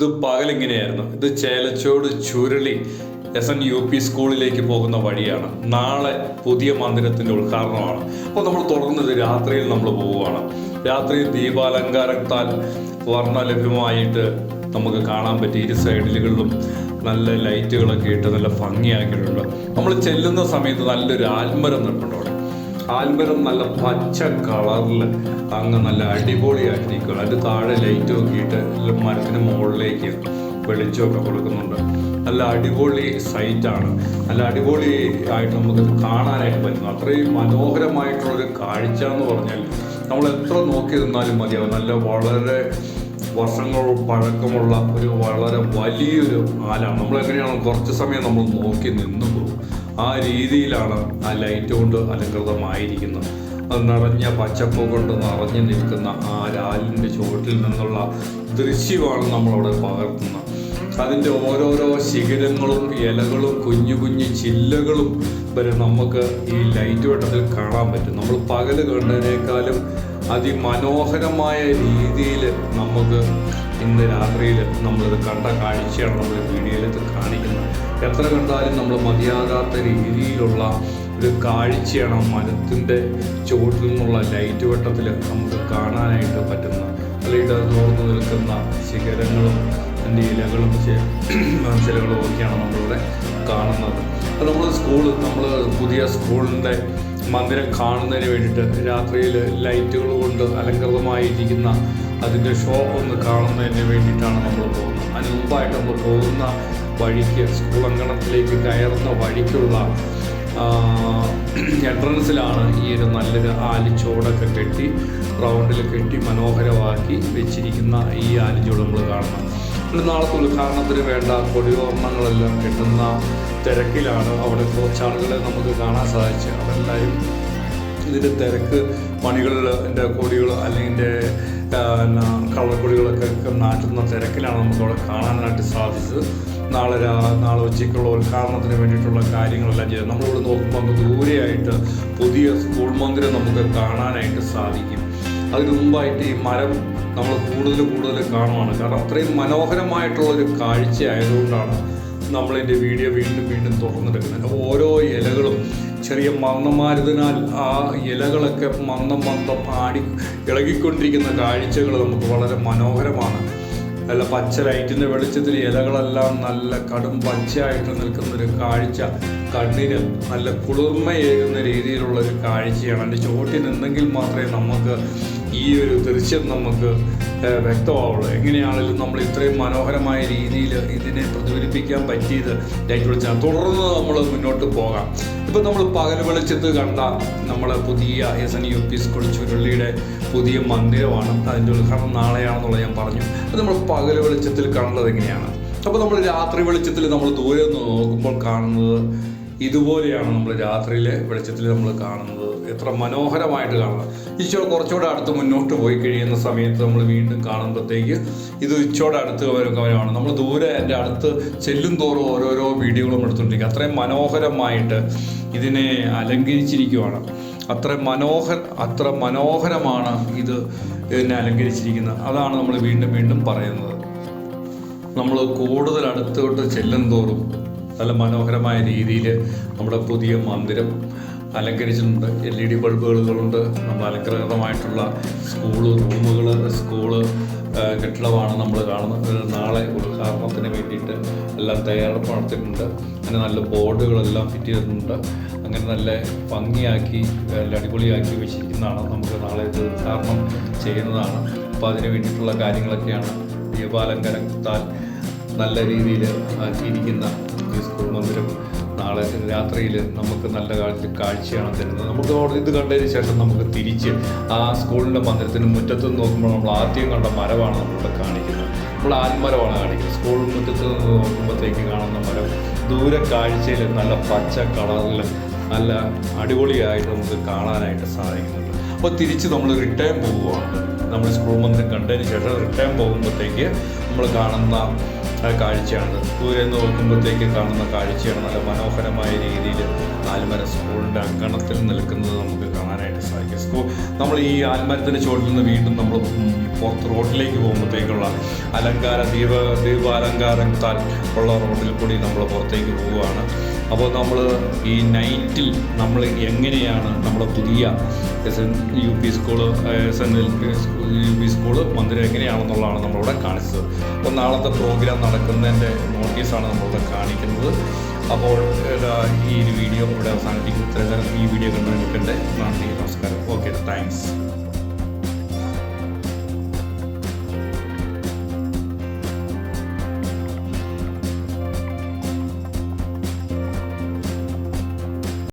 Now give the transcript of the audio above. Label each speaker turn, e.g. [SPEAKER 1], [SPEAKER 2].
[SPEAKER 1] ഇത് പകലിങ്ങനെയായിരുന്നു? ഇത് Chelachode Churuli S N U P സ്കൂളിലേക്ക് പോകുന്ന വഴിയാണ്. നാളെ പുതിയ മന്ദിരത്തിന്റെ ഉദ്ഘാടനമാണ്. അപ്പോൾ നമ്മൾ തുടർന്നത് രാത്രിയിൽ നമ്മൾ പോവുകയാണ്. രാത്രി ദീപാലങ്കാരത്താൽ വർണലഭ്യമായിട്ട് നമുക്ക് കാണാൻ പറ്റി ഇരു സൈഡിലുകളിലും നല്ല ലൈറ്റുകളൊക്കെ ഇട്ട് നല്ല ഭംഗിയാക്കിയിട്ടുണ്ട്. നമ്മൾ ചെല്ലുന്ന സമയത്ത് നല്ലൊരു ആൽമരം നിൽപ്പുണ്ട് ആൽമരം നല്ല പച്ച കളറിൽ അങ്ങ് നല്ല അടിപൊളിയായിട്ടിരിക്കുകയാണ് അതിന്റെ താഴെ ലൈറ്റ് നോക്കിയിട്ട് മരത്തിന് മുകളിലേക്ക് വെളിച്ചമൊക്കെ കൊടുക്കുന്നുണ്ട്. നല്ല അടിപൊളി സൈറ്റാണ് നല്ല അടിപൊളി ആയിട്ട് നമുക്ക് കാണാനായിട്ട് പറ്റുന്നു അത്രയും മനോഹരമായിട്ടുള്ളൊരു കാഴ്ച എന്ന് പറഞ്ഞാൽ നമ്മൾ എത്ര നോക്കി നിന്നാലും മതിയാവും നല്ല വളരെ വർഷങ്ങൾ പഴക്കമുള്ള ഒരു വളരെ വലിയൊരു ആലാണ് നമ്മൾ എങ്ങനെയാണ് കുറച്ച് സമയം നമ്മൾ നോക്കി നിന്നു പോകും ആ രീതിയിലാണ് ആ ലൈറ്റ് കൊണ്ട് അലങ്കൃതമായിരിക്കുന്നത്. അത് നിറഞ്ഞ പച്ചപ്പ് കൊണ്ട് നിറഞ്ഞു നിൽക്കുന്ന ആ രാലിന്റെ ചുവട്ടിൽ നിന്നുള്ള ദൃശ്യമാണ് നമ്മളവിടെ പകർത്തുന്നത്. അതിന്റെ ഓരോരോ ശിഖരങ്ങളും ഇലകളും കുഞ്ഞു കുഞ്ഞു ചില്ലകളും വരെ നമുക്ക് ഈ ലൈറ്റ് വെട്ടത്തിൽ കാണാൻ പറ്റും. നമ്മൾ പകൽ കണ്ടതിനേക്കാളും അതിമനോഹരമായ രീതിയിൽ നമുക്ക് ഇന്ന് രാത്രിയിൽ നമ്മളിത് കണ്ട കാഴ്ചയാണ് നമ്മൾ വീഡിയോയിൽ ഇത് കാണിക്കുന്നത്. എത്ര കണ്ടാലും നമ്മൾ മതിയാകാത്ത രീതിയിലുള്ള ഒരു കാഴ്ചയാണ് മരത്തിന്റെ ചുവട്ടിൽ നിന്നുള്ള ലൈറ്റ് വെട്ടത്തിൽ നമുക്ക് കാണാനായിട്ട് പറ്റുന്ന അല്ലെങ്കിൽ തോർന്നു നിൽക്കുന്ന ശിഖരങ്ങളും അതിന്റെ ഇലകളും ചിലകളും ഒക്കെയാണ് നമ്മളിവിടെ കാണുന്നത്. അത് നമ്മൾ സ്കൂൾ നമ്മൾ പുതിയ സ്കൂളിന്റെ മന്ദിരം കാണുന്നതിന് വേണ്ടിയിട്ട് രാത്രിയിൽ ലൈറ്റുകൾ കൊണ്ട് അലങ്കൃതമായിരിക്കുന്ന അതിന്റെ ഷോ ഒന്ന് കാണുന്നതിന് വേണ്ടിയിട്ടാണ് നമ്മൾ പോകുന്നത്. അതിന് മുമ്പായിട്ട് നമ്മൾ പോകുന്ന വഴിക്ക് സ്കൂൾ അങ്കണത്തിലേക്ക് കയറുന്ന വഴിക്കുള്ള എൻട്രൻസിലാണ് ഈ ഒരു നല്ലൊരു ആലിച്ചോടൊക്കെ കെട്ടി റൗണ്ടിൽ കെട്ടി മനോഹരമാക്കി വെച്ചിരിക്കുന്ന ഈ ആലിച്ചോട് നമ്മൾ പിന്നെ നാളത്തെ ഉദ്ഘാടനത്തിന് വേണ്ട കൊടിയോർണങ്ങളെല്ലാം കിട്ടുന്ന തിരക്കിലാണ് അവിടെ കുറച്ചാളുകളെ നമുക്ക് കാണാൻ സാധിച്ചത്. അതെല്ലാവരും ഇതിന്റെ തിരക്ക് പണികളിന്റെ കൊടികൾ അല്ലെങ്കിൽ എന്റെ കള്ളക്കൊടികളൊക്കെ ഒക്കെ നാട്ടുന്ന തിരക്കിലാണ് നമുക്ക് അവിടെ കാണാനായിട്ട് സാധിച്ചത്. നാളെ രാ നാളെ ഉച്ചയ്ക്കുള്ള ഉദ്ഘാടനത്തിന് വേണ്ടിയിട്ടുള്ള കാര്യങ്ങളെല്ലാം ചെയ്ത്. നമ്മളിവിടെ നോക്കുമ്പോൾ ദൂരെയായിട്ട് പുതിയ സ്കൂൾ മന്ദിരം നമുക്ക് കാണാനായിട്ട് സാധിക്കും. അതിന് മുമ്പായിട്ട് ഈ മരം നമ്മൾ കൂടുതൽ കൂടുതൽ കാണുവാണ്. കാരണം അത്രയും മനോഹരമായിട്ടുള്ളൊരു കാഴ്ച ആയതുകൊണ്ടാണ് നമ്മളിന്റെ വീഡിയോ വീണ്ടും വീണ്ടും തുറന്നെടുക്കുന്നത്. ഓരോ ഇലകളും ചെറിയ മന്ദമാരുതനാൽ ആ ഇലകളൊക്കെ മന്ദം മന്ദം ആടി ഇളകിക്കൊണ്ടിരിക്കുന്ന കാഴ്ചകൾ നമുക്ക് വളരെ മനോഹരമാണ്. നല്ല പച്ച ലൈറ്റിന്റെ വെളിച്ചത്തിൽ ഇലകളെല്ലാം നല്ല കടും പച്ചയായിട്ട് നിൽക്കുന്ന ഒരു കാഴ്ച. കണ്ണിന് നല്ല കുളിർമയേകുന്ന രീതിയിലുള്ള ഒരു കാഴ്ചയാണ്. അതിന്റെ ചോട്ടിൽ നിന്നെങ്കിൽ മാത്രമേ നമുക്ക് ഈ ഒരു ദൃശ്യം നമുക്ക് വ്യക്തമാവുള്ളൂ. എങ്ങനെയാണെങ്കിലും നമ്മൾ ഇത്രയും മനോഹരമായ രീതിയിൽ ഇതിനെ പ്രതിഫലിപ്പിക്കാൻ പറ്റിയത് ലൈറ്റ് വെളിച്ചാണ് തുടർന്ന് നമ്മൾ മുന്നോട്ട് പോകാം. ഇപ്പം നമ്മൾ പകൽ വെളിച്ചത്ത് കണ്ട നമ്മളെ പുതിയ S N U P school ചുരുളിയുടെ പുതിയ മന്ദിരമാണ്. അതിന്റെ ഉദ്ഘാടനം നാളെയാണെന്നുള്ളത് ഞാൻ പറഞ്ഞു. അത് നമ്മൾ പകൽ വെളിച്ചത്തിൽ കണ്ടത് എങ്ങനെയാണ്? അപ്പോൾ നമ്മൾ രാത്രി വെളിച്ചത്തിൽ നമ്മൾ ദൂരെ നിന്ന് നോക്കുമ്പോൾ കാണുന്നത് ഇതുപോലെയാണ് നമ്മൾ രാത്രിയിലെ വെളിച്ചത്തിൽ നമ്മൾ കാണുന്നത്. എത്ര മനോഹരമായിട്ട് കാണുന്നത് ഈശോ കുറച്ചുകൂടെ അടുത്ത് മുന്നോട്ട് പോയി കഴിയുന്ന സമയത്ത് നമ്മൾ വീണ്ടും കാണുമ്പോഴത്തേക്ക് ഇത് ഇച്ചോടെ അടുത്ത് വരുന്നവരാണ്. നമ്മൾ ദൂരെ എന്റെ അടുത്ത് ചെല്ലും തോറും ഓരോരോ വീഡിയോകളും എടുത്തുകൊണ്ടിരിക്കുക അത്രയും മനോഹരമായിട്ട് ഇതിനെ അലങ്കരിച്ചിരിക്കുവാണ്. അത്ര മനോഹര അത്ര മനോഹരമാണ് ഇത് ഇതിനെ അലങ്കരിച്ചിരിക്കുന്നത്. അതാണ് നമ്മൾ വീണ്ടും വീണ്ടും പറയുന്നത്. നമ്മൾ കൂടുതൽ അടുത്തോട്ട് ചെല്ലും തോറും നല്ല മനോഹരമായ രീതിയിൽ നമ്മുടെ പുതിയ മന്ദിരം അലങ്കരിച്ചിട്ടുണ്ട്. എൽ ഇ ഡി ബൾബുകളുണ്ട്. നമ്മൾ അലങ്കൃതമായിട്ടുള്ള സ്കൂൾ റൂമുകൾ സ്കൂൾ കെട്ടിടമാണ് നമ്മൾ കാണുന്നത്. നാളെ ഉദ്ഘാടനത്തിന് വേണ്ടിയിട്ട് എല്ലാം തയ്യാറെടുപ്പ് നടത്തിയിട്ടുണ്ട് അങ്ങനെ നല്ല ബോർഡുകളെല്ലാം ഫിറ്റ് ചെയ്തിട്ടുണ്ട്. അങ്ങനെ നല്ല ഭംഗിയാക്കി നല്ല അടിപൊളിയാക്കി വെച്ചിരിക്കുന്നതാണ് നമുക്ക് നാളെ ഇത് ഉദ്ഘാടനം ചെയ്യുന്നതാണ്. അപ്പോൾ അതിന് വേണ്ടിയിട്ടുള്ള കാര്യങ്ങളൊക്കെയാണ് ദീപാലങ്കരത്താൽ നല്ല രീതിയിൽ ആക്കിയിരിക്കുന്ന മന്ദിരം. നാളെ രാത്രിയിൽ നമുക്ക് നല്ല കാലത്തിൽ കാഴ്ചയാണ് തരുന്നത്. നമുക്ക് ഇത് കണ്ടതിന് ശേഷം നമുക്ക് തിരിച്ച് ആ സ്കൂളിന്റെ മന്ദിരത്തിന് മുറ്റത്ത് നോക്കുമ്പോൾ നമ്മൾ ആദ്യം കണ്ട മരമാണ് നമ്മളിവിടെ കാണിക്കുന്നത്. നമ്മൾ ആൽമരമാണ് കാണിക്കുന്നത്. സ്കൂൾ മുറ്റത്ത് നിന്ന് നോക്കുമ്പോഴത്തേക്ക് കാണുന്ന മരം ദൂരെ കാഴ്ചയിൽ നല്ല പച്ച കളറിൽ നല്ല അടിപൊളിയായിട്ട് നമുക്ക് കാണാനായിട്ട് സാധിക്കുന്നുണ്ട്. അപ്പോൾ തിരിച്ച് നമ്മൾ റിട്ടേൺ പോവുകയാണ്. നമ്മൾ സ്കൂൾ മന്ദിരം കണ്ടതിന് ശേഷം റിട്ടേൺ പോകുമ്പോഴത്തേക്ക് നമ്മൾ കാണുന്ന കാഴ്ചയാണ്. ദൂരെ നോക്കുമ്പോഴത്തേക്ക് കാണുന്ന കാഴ്ചയാണ് നല്ല മനോഹരമായ രീതിയിൽ ആൽമര സ്കൂളിന്റെ അങ്കണത്തിൽ നിൽക്കുന്നത് നമുക്ക് കാണാനായിട്ട് സാധിക്കും. സ്കൂൾ നമ്മൾ ഈ ആൽമരത്തിന്റെ ചുവട്ടിൽ നിന്ന് വീണ്ടും നമ്മൾ പുറത്ത് റോഡിലേക്ക് പോകുമ്പോഴത്തേക്കുള്ള അലങ്കാര ദീപ ദീപാലങ്കാരത്താൽ ഉള്ള റോഡിൽ കൂടി നമ്മൾ പുറത്തേക്ക് പോവുകയാണ്. അപ്പോൾ നമ്മൾ ഈ നൈറ്റിൽ നമ്മൾ എങ്ങനെയാണ് നമ്മുടെ പുതിയ S N U P school S N L U P school മന്ദിരം എങ്ങനെയാണെന്നുള്ളതാണ് നമ്മളിവിടെ കാണിച്ചത്. അപ്പോൾ നാളത്തെ പ്രോഗ്രാം നടക്കുന്നതിന്റെ നോട്ടീസാണ് നമ്മളിവിടെ കാണിക്കുന്നത്. അപ്പോൾ ഈ ഒരു വീഡിയോ ഇവിടെ നേരം ഈ വീഡിയോ കണ്ടു നിൽക്കട്ടെ നന്ദി നമസ്കാരം. Okay thanks